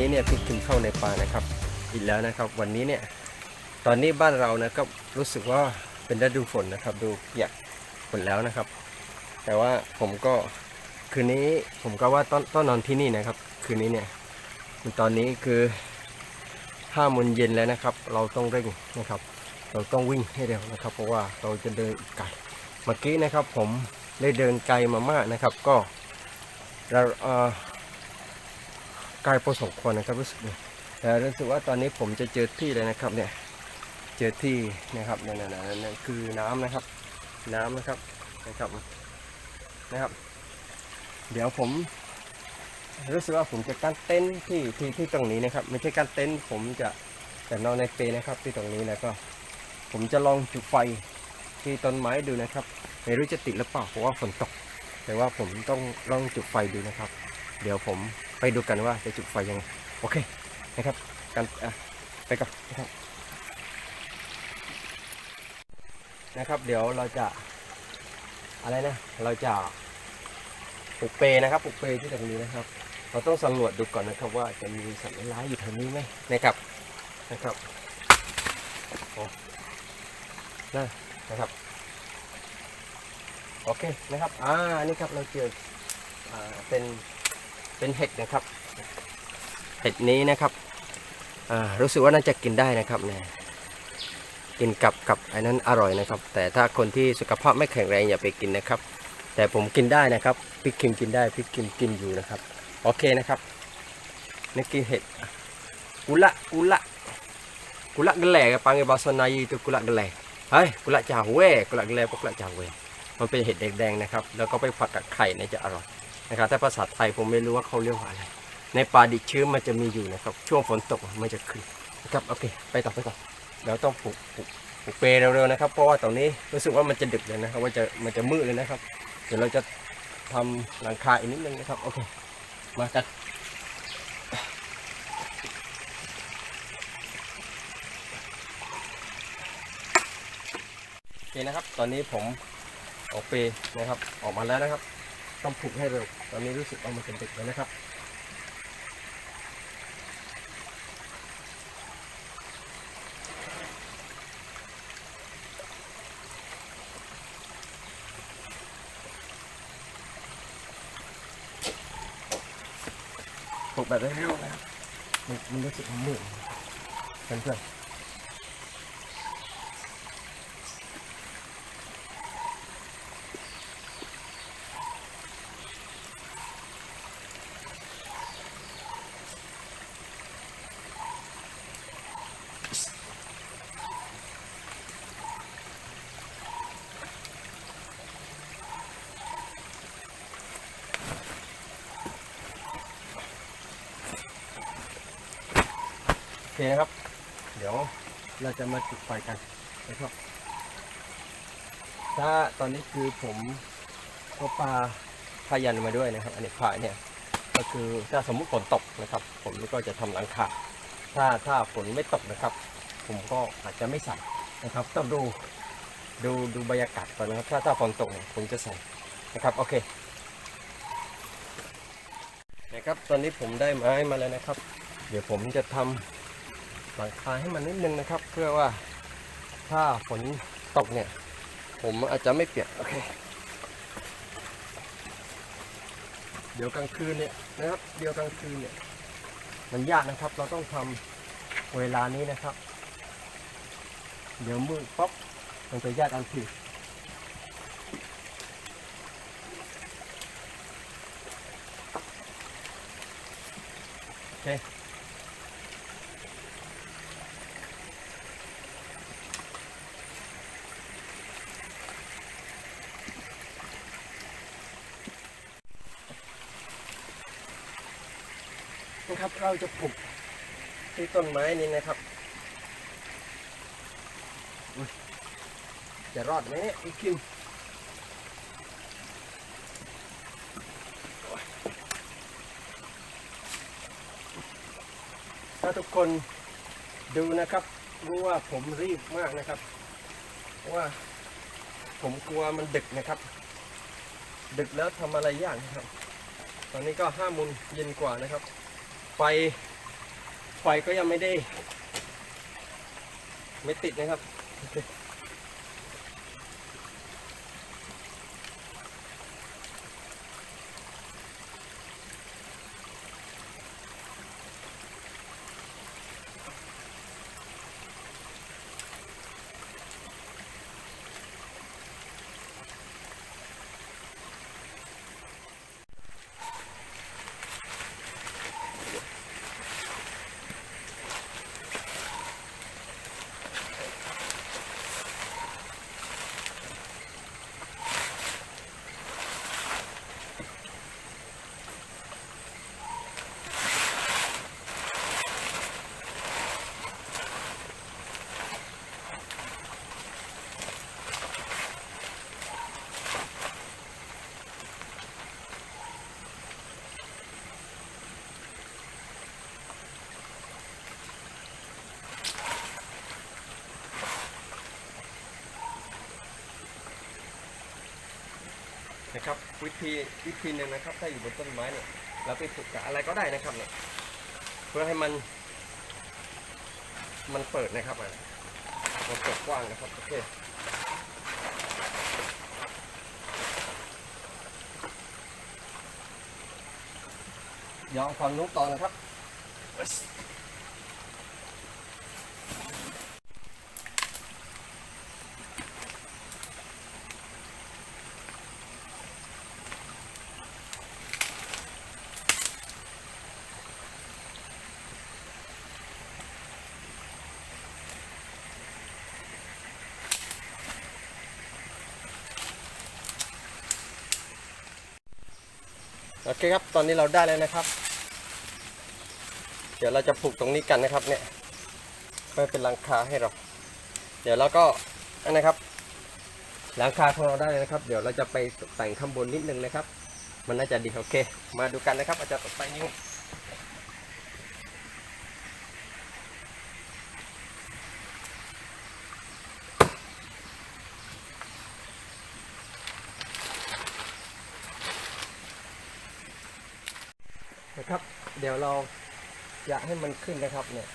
นี้เนี่ยพี่คิมเข้าในป่านะครับอีกแล้วนะครับ วันนี้เนี่ยตอนนี้บ้านเรานะครับรู้สึกว่าเป็นฤดูฝนนะครับ ดูเปียกฝนแล้วนะครับ แต่ว่าผมก็คืนนี้ผมก็ว่าต้องต้องนอนที่นี่นะครับ คืนนี้เนี่ยตอนนี้คือห้าโมงเย็นแล้วนะครับ เราต้องเร่งนะครับ เราต้องวิ่งให้เร็วนะครับ เพราะว่าเราจะเดินไกลเมื่อกี้นะครับ ผมได้เดินไกลมามากนะครับ ก็เรา เอ่อไกลพอสมควรนะครับรู้สึกเลยแต่รู้สึกว่าตอนนี้ผมจะเจอที่เลยนะครับเนี่ยเจอที่นะครับนั่นนั่นนั่นคือน้ำนะครับ น้ำนะครับนะครับนะครับ เดี๋ยวผม รู้สึกว่าผมจะกั้นเต็นท์ที่ที่ที่ตรงนี้นะครับ ไม่ใช่กั้นเต็นท์ผมจะแต่นอนในเปนะครับ ที่ตรงนี้แล้วก็ ผมจะลองจุดไฟที่ต้นไม้ดูนะครับไม่รู้จะติดหรือเปล่าเพราะว่าฝนตก แต่ว่าผมต้องลองจุดไฟดูนะครับ เดี๋ยวผม ไปดูกันว่าจะจุดไฟยังไงโอเคนะครับกันไปก่อนนะครับนะครับ เดี๋ยวเราจะอะไรนะ เราจะปลูกเปนะครับปลูกเปที่ตรงนี้นะครับ เราต้องสำรวจดูก่อนนะครับว่าจะมีสัตว์ร้ายอยู่แถวนี้ไหมนะครับนะครับโอ้นะนะครับโอเคนะครับ อ่านี่ครับเราเจออ่าเป็น เป็นเห็ดนะครับ เห็ดนี้นะครับรู้สึกว่าน่าจะกินได้นะครับเนี่ยกินกับกับไอ้นั้นอร่อยนะครับ แต่ถ้าคนที่สุขภาพไม่แข็งแรงอย่าไปกินนะครับ แต่ผมกินได้นะครับพี่คิมกินได้พี่คิมกินอยู่นะครับโอเคนะครับนี่คือเห็ดกุละกุละกุละ gelek panggil bahasa Melayu itu กุละ gelek เฮ้ยกุหลาบจาเว่กุหลาบแลพวกกุลาบจาเว่มันเป็นเห็ดแดงๆนะครับ แล้วก็ไปผัดกับไข่เนี่ยจะอร่อย นะครับถ้าภาษาไทยผมไม่รู้ว่าเขาเรียกว่าอะไร ในป่าดิบชื้นมันจะมีอยู่นะครับ ช่วงฝนตกมันจะขึ้นนะครับโอเค ไปต่อไปต่อเดี๋ยวต้องปลูกปลูกปลูกเปรย์เร็วๆนะครับเพราะว่าตอนนี้รู้สึกว่ามันจะดึกเลยนะครับว่าจะมันจะมืดเลยนะครับ เดี๋ยวเราจะทำหลังคาอีกนิดนึงนะครับโอเคมากันโอเคนะครับ ตอนนี้ผมออกเปนะครับ ออกมาแล้วนะครับ ต้องผูกให้เร็ว ตอนนี้รู้สึกว่ามันเป็นเด็กแล้วนะครับ ผูกแบบเร็วนะครับมันรู้สึกว่ามืดเพื่อนๆ เคนะครับ เดี๋ยวเราจะมาจุดไฟกันนะครับถ้าตอนนี้คือผมก็ปลาพายันมาด้วยนะครับ อันนี้พาเนี่ยก็คือถ้าสมมุติฝนตกนะครับ ผมก็จะทำหลังคาถ้าถ้าฝนไม่ตกนะครับ ผมก็อาจจะไม่ใส่นะครับ ต้องดูดูดูบรรยากาศก่อนนะครับ ถ้าถ้าฝนตกเนี่ยผมจะใส่นะครับโอเคนะครับตอนนี้ผมได้ไม้มาแล้วนะครับ เดี๋ยวผมจะทำ หลังคาให้มันนิดนึงนะครับ เพื่อว่าถ้าฝนตกเนี่ย ผมอาจจะไม่เปียกโอเค เดี๋ยวกลางคืนเนี่ยนะครับ เดี๋ยวกลางคืนเนี่ย มันยากนะครับ เราต้องทำเวลานี้นะครับ เดี๋ยวมืดป๊บมันจะยากทันทีโอเค นะครับ เราจะปลูกที่ต้นไม้นี้นะครับ จะรอดไหมเนี่ยอีคิมถ้าทุกคนดูนะครับ รู้ว่าผมรีบมากนะครับ เพราะว่าผมกลัวมันดึกนะครับ ดึกแล้วทำอะไรยากนะครับ ตอนนี้ก็ห้าโมงเย็นกว่านะครับ ไฟ ไฟก็ยังไม่ได้ ไม่ติดนะครับ นะครับ วิธีวิธีหนึ่งนะครับ ถ้าอยู่บนต้นไม้เนี่ยเราไปฝึกกับอะไรก็ได้นะครับเนี่ยเพื่อให้มัน มันเปิดนะครับอะมันเปิดกว้างนะครับโอเคยองฟังนุ้งต่อนะครับ โอเคครับ ตอนนี้เราได้แล้วนะครับ เดี๋ยวเราจะผูกตรงนี้กันนะครับ เนี่ยเพื่อเป็นหลังคาให้เรา เดี๋ยวเราก็อันนะครับ หลังคาของเราได้เลยนะครับ เดี๋ยวเราจะไปแต่งข้างบนนิดนึงนะครับ มันน่าจะดีโอเค มาดูกันนะครับ อาจจะตกแต่งยังไงนะครับ เดี๋ยวเราอยากให้มันขึ้นนะครับเนี่ย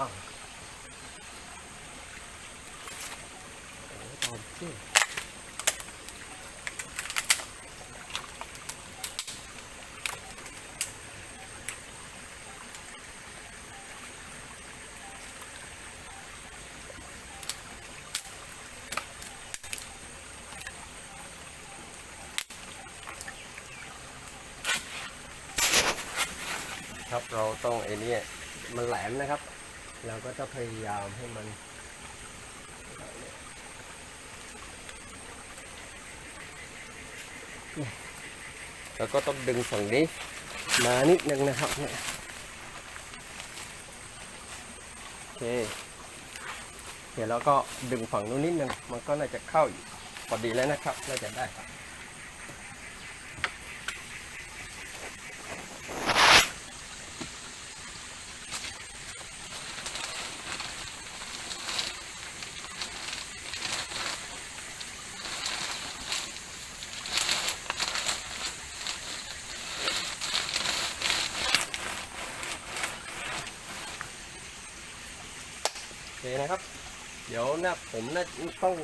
อ้าวโอ้ตอนขึ้น ครับ เราต้องไอ้นี่มันแหลมนะครับ เราก็จะพยายามให้มันแล้วก็ต้องดึงฝั่งนี้ มานิดนึงนะครับเนี่ยโอเค เดี๋ยวเราก็ดึงฝั่งนู้นนิดนึงมันก็น่าจะเข้าอยู่พอดีแล้วนะครับ น่าจะได้ครับ โอเคนะครับ เดี๋ยวหน้าผมน่าต้อง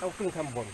ต้องขึ้นข้างบน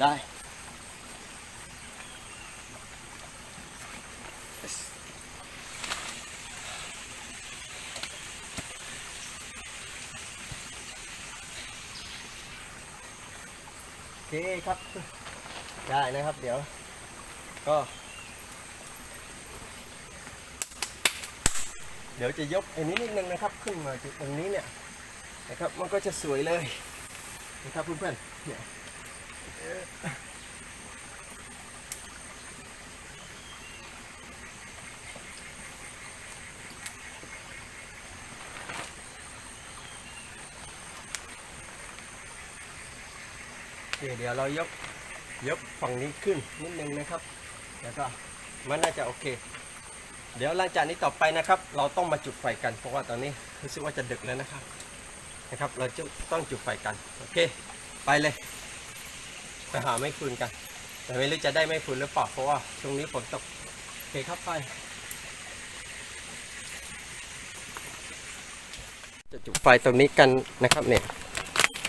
ได้ โอเคครับ ได้นะครับ เดี๋ยว ก็ เดี๋ยวจะยกอันนี้นิดนึงนะครับ ขึ้นมาจุดตรงนี้เนี่ยนะครับ มันก็จะสวยเลยนะครับเพื่อนๆเนี่ย เดี๋ยวเรายกยกฝั่งนี้ขึ้นนิดนึงนะครับ แล้วก็มันน่าจะโอเค เดี๋ยวหลังจากนี้ต่อไปนะครับ เราต้องมาจุดไฟกัน เพราะว่าตอนนี้รู้สึกว่าจะดึกแล้วนะครับ นะครับ เราจะต้องจุดไฟกัน โอเค ไปเลย ไปหาไม้ฟืนกัน แต่ไม่รู้จะได้ไม้ฟืนหรือเปล่าเพราะว่าช่วงนี้ฝนตกโอเคครับไปจะจุดไฟตรงนี้กันนะครับเนี่ย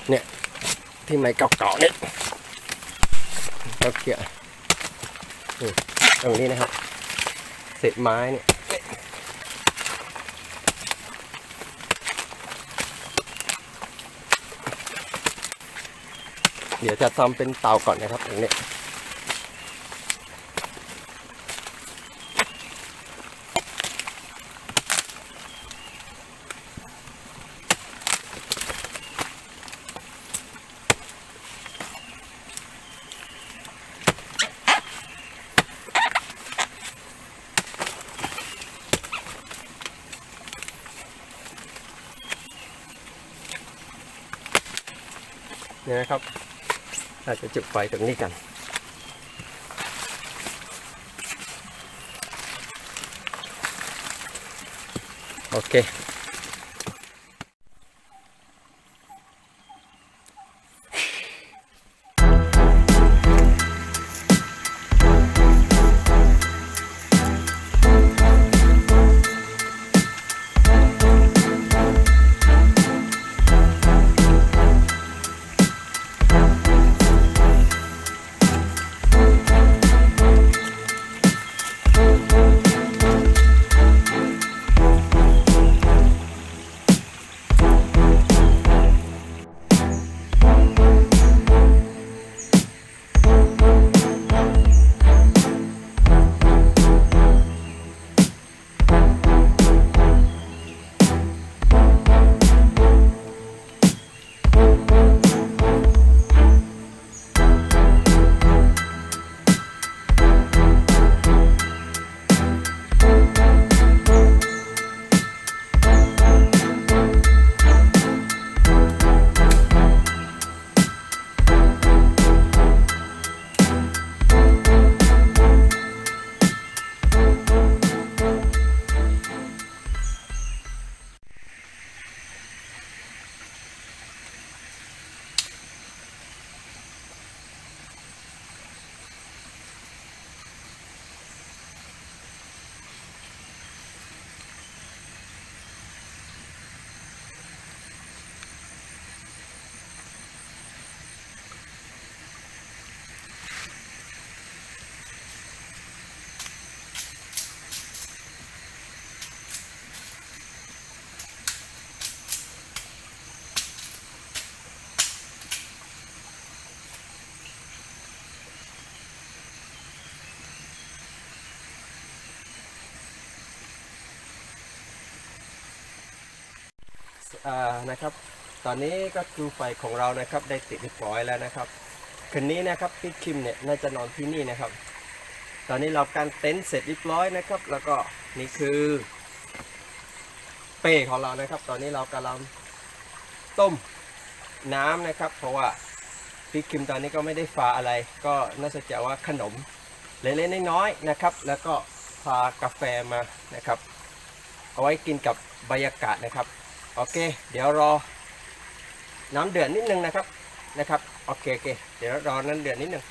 เนี่ยที่ไม้เก่าๆเนี่ยเราเกี่ยตรงนี้นะครับเศษไม้เนี่ย เดี๋ยวจะทำเป็นเตาก่อนนะครับตรงนี้ อาจจะจุดไฟตรงนี้กัน โอเค นะครับ ตอนนี้ก็คือไฟของเรานะครับได้ติดเรียบร้อยแล้วนะครับคืนนี้นะครับพี่คิมเนี่ยน่าจะนอนที่นี่นะครับ ตอนนี้เราการเต็นท์เสร็จเรียบร้อยนะครับ แล้วก็นี่คือเป้ของเรานะครับ ตอนนี้เรากำลังต้มน้ำนะครับ เพราะว่าพี่คิมตอนนี้ก็ไม่ได้ฝาอะไร ก็น่าจะจะว่าขนมเล็กๆน้อยๆนะครับ แล้วก็พากาแฟมานะครับ เอาไว้กินกับบรรยากาศนะครับ โอเค เดี๋ยวรอ น้ำเดือดนิดนึงนะครับนะครับโอเคโอเคเดี๋ยวรอน้ำเดือดนิดนึง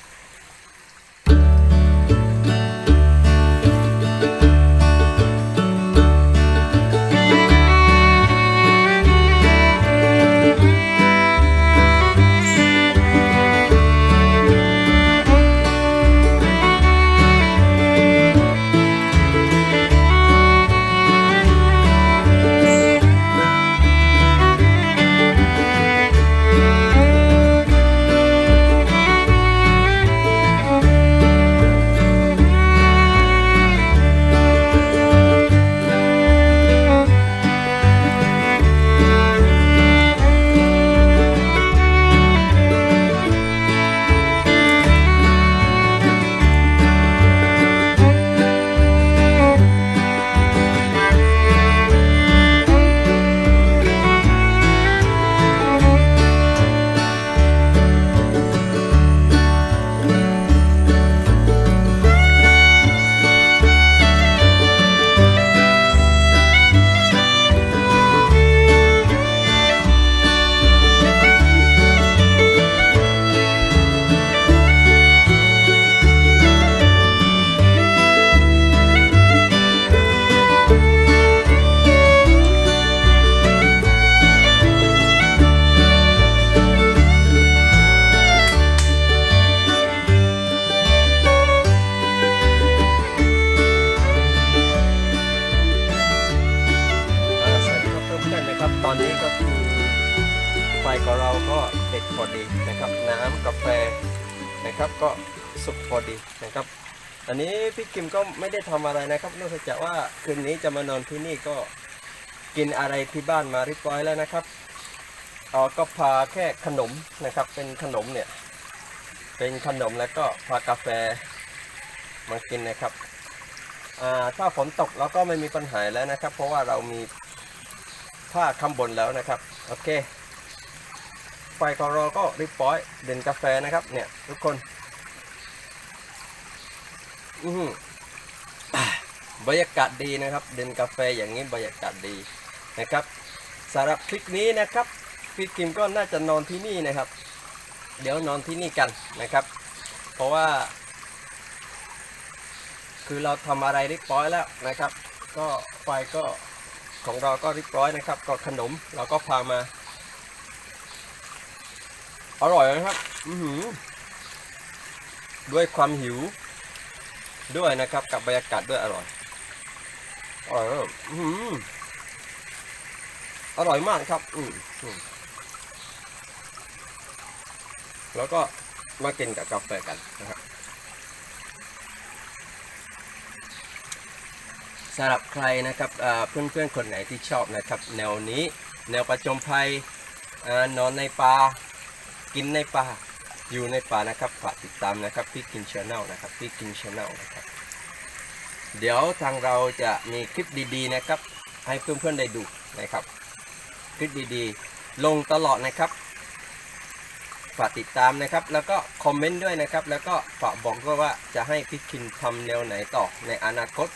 นนี้พี่กิมก็ไม่ได้ทำอะไรนะครับ นอกจากว่าคืนนี้จะมานอนที่นี่ก็กินอะไรที่บ้านมาเรียบร้อยแล้วนะครับเออก็พาแค่ขนมนะครับ เป็นขนมเนี่ยเป็นขนมแล้วก็พากาแฟมากินนะครับอ่าถ้าฝนตกเราก็ไม่มีปัญหาแล้วนะครับ เพราะว่าเรามีผ้าข้างบนแล้วนะครับ โอเคไฟขอราก็รีบร้อยเด่นกาแฟนะครับเนี่ยทุกคน อืบรรยากาศดีนะครับเดินกาแฟอย่างนี้บรรยากาศดีนะครับสำหรับคลิปนี้นะครับพี่กิมก็น่าจะนอนที่นี่นะครับ เดี๋ยวนอนที่นี่กันนะครับ เพราะว่า คือเราทำอะไรเรียบร้อยแล้วนะครับ ก็ไฟก็ของเราก็เรียบร้อยนะครับ ก็ขนมเราก็พามา อร่อยนะครับ อือหือด้วยความหิว ด้วยนะครับ กับบรรยากาศด้วยอร่อยอร่อยกอื้อร่อยมากครับ อืมอมแล้วก็มากินกับกาแฟกันนะครับสำหรับใครนะครับเพื่อนๆคนไหนที่ชอบนะครับ แนวนี้ แนวประจมภัยอนอนในป่ากินในป่า อยู่ในป่านะครับฝากติดตามนะครับพี่กินชาแนลนะครับพี่กินชาแนลนะครับ เดี๋ยวทางเราจะมีคลิปดีๆนะครับ ให้เพื่อนๆได้ดูนะครับ คลิปดีๆ ลงตลอดนะครับฝากติดตามนะครับ แล้วก็คอมเมนต์ด้วยนะครับ แล้วก็ฝากบอกด้วยว่าจะให้พี่คินทำแนวไหนต่อในอนาคต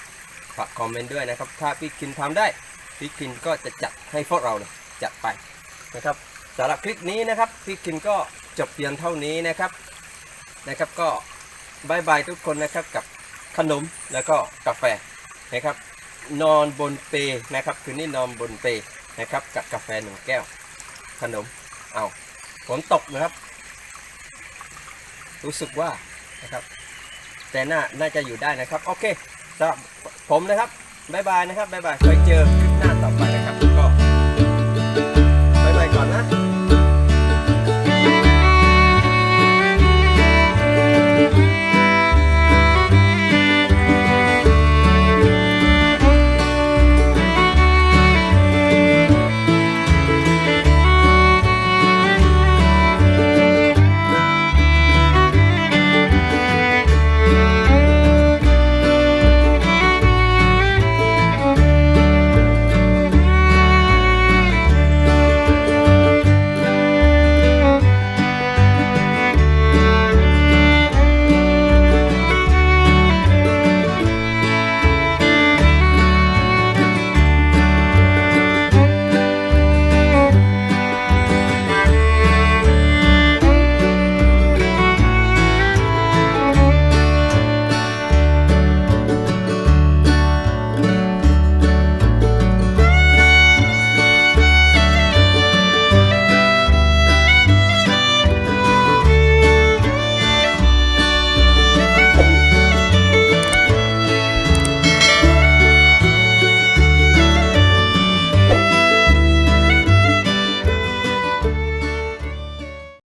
ฝากคอมเมนต์ด้วยนะครับ ถ้าพี่คินทำได้พี่คินก็จะจัดให้พวกเราเนี่ยจัดไปนะครับสำหรับคลิปนี้นะครับพี่คินก็ จบเพียงเท่านี้นะครับนะครับก็บายบายทุกคนนะครับกับขนมแล้วก็กาแฟนะครับ นอนบนเปนะครับ คืนนี้นอนบนเปนะครับ กับกาแฟหนึ่งแก้ว ขนมเอาฝนตกนะครับ รู้สึกว่านะครับ แต่น่าน่าจะอยู่ได้นะครับ โอเคสำหรับผมนะครับบายบายนะครับบายบายไว้เจอคลิปหน้าต่อไปนะครับ